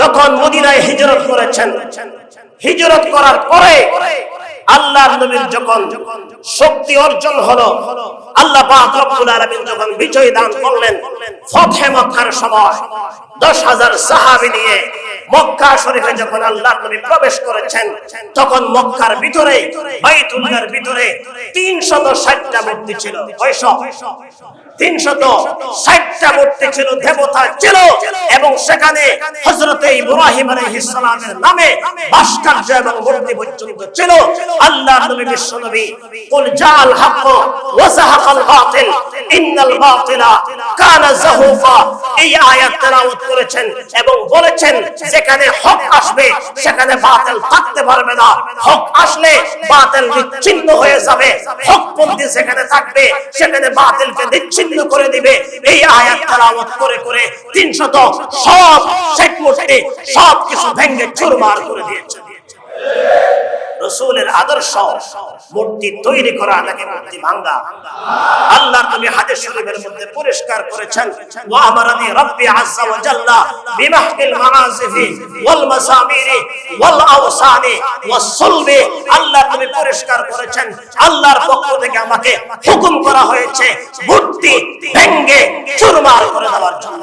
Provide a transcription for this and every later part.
যখন মদিনায় হিজরত করেছেন, হিজরত করার পরে আল্লাহ নবীর যখন শক্তি অর্জন হলো, আল্লাহ রব্বুল আলামিন যখন বিজয় দান করলেন, ফতহে মক্কার সময় 10000 সাহাবী নিয়ে মক্কা শরীফে যখন আল্লাহ নবী প্রবেশ করেছেন, তখন মক্কার ভিতরে, বাইতুল্লাহর ভিতরে 360টা মূর্তি ছিল। 360 একটা মূর্তি ছিল, দেবতা ছিল, এবং সেখানে হজরতে ইব্রাহিম আলাইহিস সালামের নামে ভাস্কর্য এবং মূর্তি পর্যন্ত ছিল। আল্লাহ নবী, বিশ্ব নবী, কুল জাল হক ওয়া যাহাকাল বাতিল, ইন্নাল বাতিলা কানা যাহুফা। এই আয়াত তেলাওয়াত করেছেন এবং বলেছেন, যেখানে হক আসবে, সেখানে বাতিল থাকতে পারবে না। হক আসলে বাতিল বিচ্ছিন্ন হয়ে যাবে। হক পন্থী সেখানে থাকবে, সেখানে বাতিলকে বিচ্ছিন্ন করে দিবে। এই আয়াত তেলাওয়াত করে করে 300 সব শেখ মূর্তি সব কিছু ভেঙে চুরমার করে দিয়েছে। রসুলের আদর্শ মূর্তি তৈরি করা নাকি মূর্তি ভাঙ্গা আল্লাহর নবী হাদিস শরীফের মধ্যে পরিষ্কার করেছেন, ওয়া আমারানি রাব্বি আযজা ওয়া জাল্লা বিমাহকিল মাআজিফি ওয়াল মাসামিরি ওয়াল আওসানি ওয়াস সুলবি। আল্লাহর নবী পরিষ্কার করেছেন, আল্লাহর পক্ষ থেকে আমাকে হুকুম করা হয়েছে, মূর্তি ভেঙ্গে চুরমার করে দেওয়ার জন্য।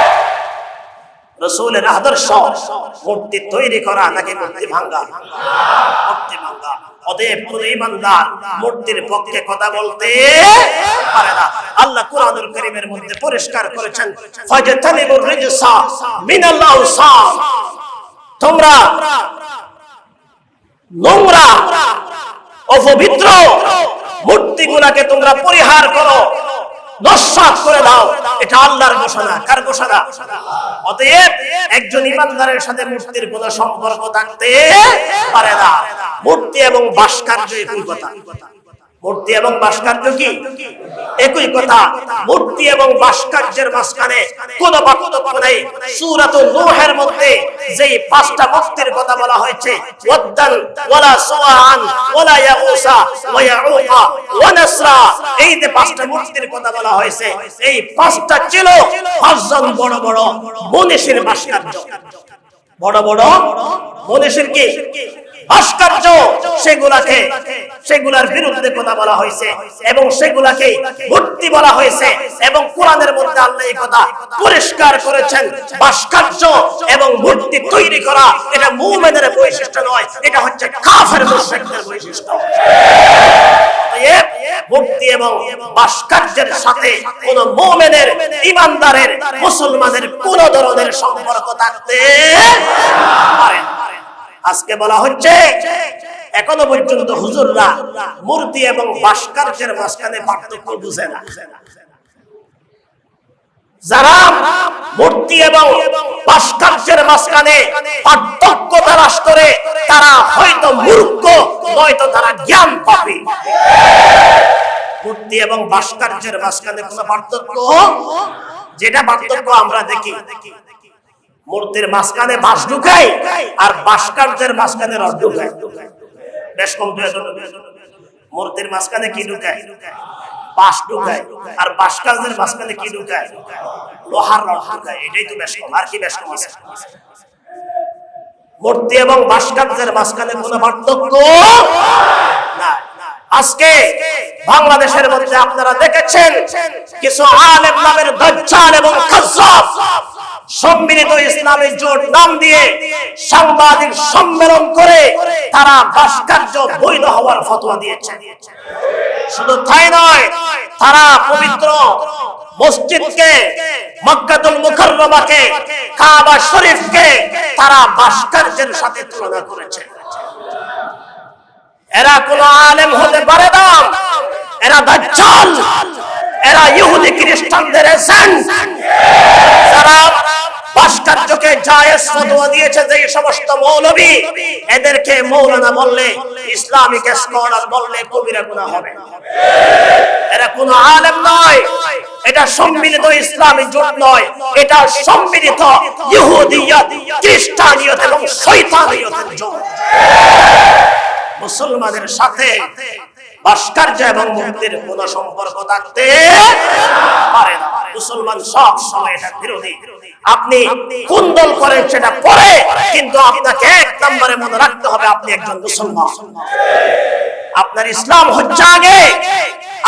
রসুলের আদর্শ, মূর্তি তৈরি করা নাকি মূর্তি ভাঙ্গা? মূর্তি ভাঙ্গা। অতএব কোন কথা বলতে মধ্যে পরিষ্কার করেছেন মিনাল নোংরা, অপবিত্র তোমরা পরিহার করো। নস্বাত করে দাও। এটা আল্লাহর ঘোষণা। কার ঘোষণা? অতএব একজন ইমানদারের সাথে মূর্তির কোনো সম্পর্ক থাকতে পারে না। মূর্তি এবং ভাস্কর্য একই কথা। মূর্তি এবং ভাস্কর্য কি? একই কথা, মূর্তি এবং ভাস্কর্যের মাঝখানে কোনো পার্থক্য নেই। সূরাতুন নূহের মধ্যে যেই পাঁচটা মূর্তির কথা বলা হয়েছে, ওয়াদ্দান ওয়ালা সুওয়ান ওয়ালা ইয়াগুসা ওয়া ইয়াউকা ওয়া নাসরা, এই যে পাঁচটা মূর্তির কথা বলা হয়েছে, এই পাঁচটা ছিল পাঁচজন বড় বড় মনীষীর ভাস্কর্য। বড় বড় মনীষীর কি? ভাস্কর্য সেগুলাকে সেগুলার বিরুদ্ধে কথা বলা হয়েছে এবং সেগুলাকে মূর্তি বলা হয়েছে এবং কোরআনের মধ্যে আল্লাহ এই কথা পরিষ্কার করেছেন। ভাস্কর্য এবং মূর্তি তৈরি করা এটা মুমিনের বৈশিষ্ট্য নয়, এটা হচ্ছে কাফের মুশরিকদের বৈশিষ্ট্য। অতএব এবং ভাস্কর্যের সাথে কোন মুমিনের ইমানদারের মুসলমানের কোন ধরনের সম্পর্ক থাকতে পারে আজকে বলা হচ্ছে, এখনও পর্যন্ত হুজুররা মূর্তি এবং ভাস্কর্যের মাঝখানে পার্থক্য বুঝে না। যারা মূর্তি এবং ভাস্কর্যের মাঝখানে পার্থক্য করে, তারা হয়তো মূর্খ, নয়তো তারা জ্ঞান পাবে মূর্তি এবং ভাস্কর্যের মাঝখানে কোনো পার্থক্য? যেটা পার্থক্য আমরা দেখি। মূর্তির মাঝখানে বাঁশ ঢুকাই আর ভাস্কর্যের মাঝখানে রস ঢুকাই। বেশ কম মূর্তির মাঝখানে কি ঢুকায়? বাঁশ ঢুকায়। আর ভাস্কর্যের মাঝখানে কি ঢুকায়? লোহার রড ঢুকায়। এটাই তো বেশ কম। আর কি বেশ কম? মূর্তি এবং ভাস্কর্যের মাঝখানে কোনো পার্থক্য আজকে বাংলাদেশের মধ্যে আপনারা দেখেছেন, কিছু আলেম নামের দজ্জাল এবং সম্মিলিত ইসলামী জোট নাম দিয়ে সাংবাদিক সম্মেলন করে তারা ভাস্কর্য বৈধ হওয়ার ফতোয়া দিয়েছে। শুধু তাই নয়, তারা পবিত্র মসজিদকে, মক্কাতুল মুকাররমাকে, কাবা শরীফকে তারা ভাস্কর্যের সাথে তুলনা করেছে। এরা কোন আলেম হতে পারে না। এরা দাজ্জাল। এরা ইহুদি খ্রিস্টানদের এজেন্ট। যারা ভাস্কর্যকে জায়েজ ফতোয়া দিয়েছে যে সমস্ত মৌলবী, এদেরকে মৌলানা বললে, ইসলামিক স্কলার বললে কবিরা গুনাহ হবে। এরা কোন আলেম নয়, এটা সম্মিলিত ইসলামী জোট নয়, এটা সম্মিলিত ইহুদিয়ত, খ্রিস্টানিয়ত এবং শয়তানিয়তের জোট। মুসলমানের সাথে ভাস্কর্য এবং মুক্তির কোন সম্পর্ক থাকতে পারে না। মুসলমান সব সময় এটা বিরোধী। আপনি কোন দল করেন সেটা পরে, কিন্তু আপনাকে এক নম্বরে মনে রাখতে হবে আপনি একজন মুসলমান। আপনার ইসলাম হচ্ছে আগে,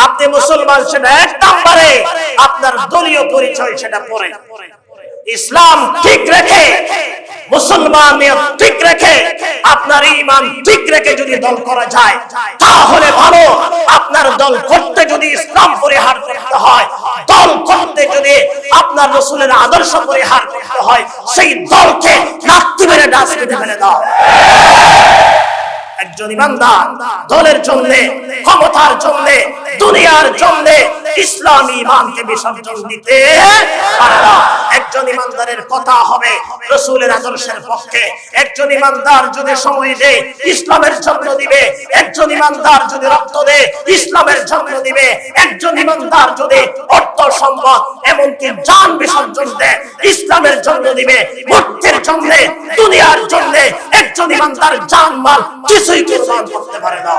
আপনি মুসলমান সেটা এক নম্বরে, আপনার দলীয় পরিচয় সেটা পরে। ইসলাম ঠিক রেখে মুসলমান ঠিক রেখে, আপনার ইমান ঠিক রেখে যদি দল করা যায়, তাহলে ভালো। আপনার দল করতে যদি ইসলাম পরিহার করতে হয়, দল করতে যদি আপনার রসুলের আদর্শ পরিহার করতে হয়, সেই দলকে নাকতি মেরে ডাস্টবিনে ফেলে দাও। একজন ইমানদার দলের জন্য, ক্ষমতার জন্য, দুনিয়ার জন্য ইসলামী ইমানকে বিসর্জন দিতে পারে একজন ইমানদারের কথা হবে রসুলের আদর্শের পক্ষে। একজন ইমানদার যদি সময় দেয় ইসলামের জন্য দিবে। একজন ইমানদার যদি রক্ত দেয় ইসলামের জন্য দিবে। একজন ইমানদার যদি অর্থ সম্পদ, এমনকি জান বিসর্জন দেয় ইসলামের জন্য দিবে জন্য দুনিয়ার জন্য একজন ইমানদার জান মাল কিছুই করতে পারে না।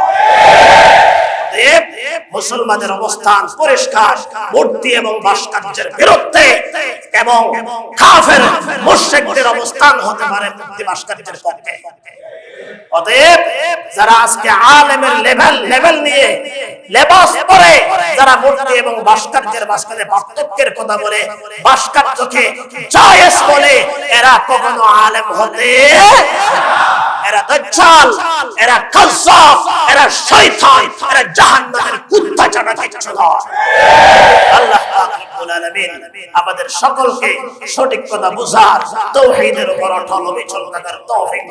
মুসলমানের অবস্থান পরিষ্কার, মূর্তি এবং ভাস্কর্যের বিরুদ্ধে, এবং কাফের অবস্থান হতে পারে মূর্তি ভাস্কর্যের পক্ষে। অতএব যারা আজকে আলেমের লেভেল লেভেল নিয়ে লেবাস পরে যারা মূর্তি এবং ভাস্কর্যের মাঝখানে পার্থক্যের কথা বলে, ভাস্কর্যকে জায়েজ বলে, এরা কখনো আলেম হতে এরা দাজ্জাল, এরা কাজ্জাব, এরা শয়তান, এরা জাহান্নামের কুত্তা ছাড়া কিচ্ছু নয়। আল্লাহ আমাদের সকলকে সঠিক কথা বুঝার তৌহিদের উপর অটল অবিচল থাকার তৌফিক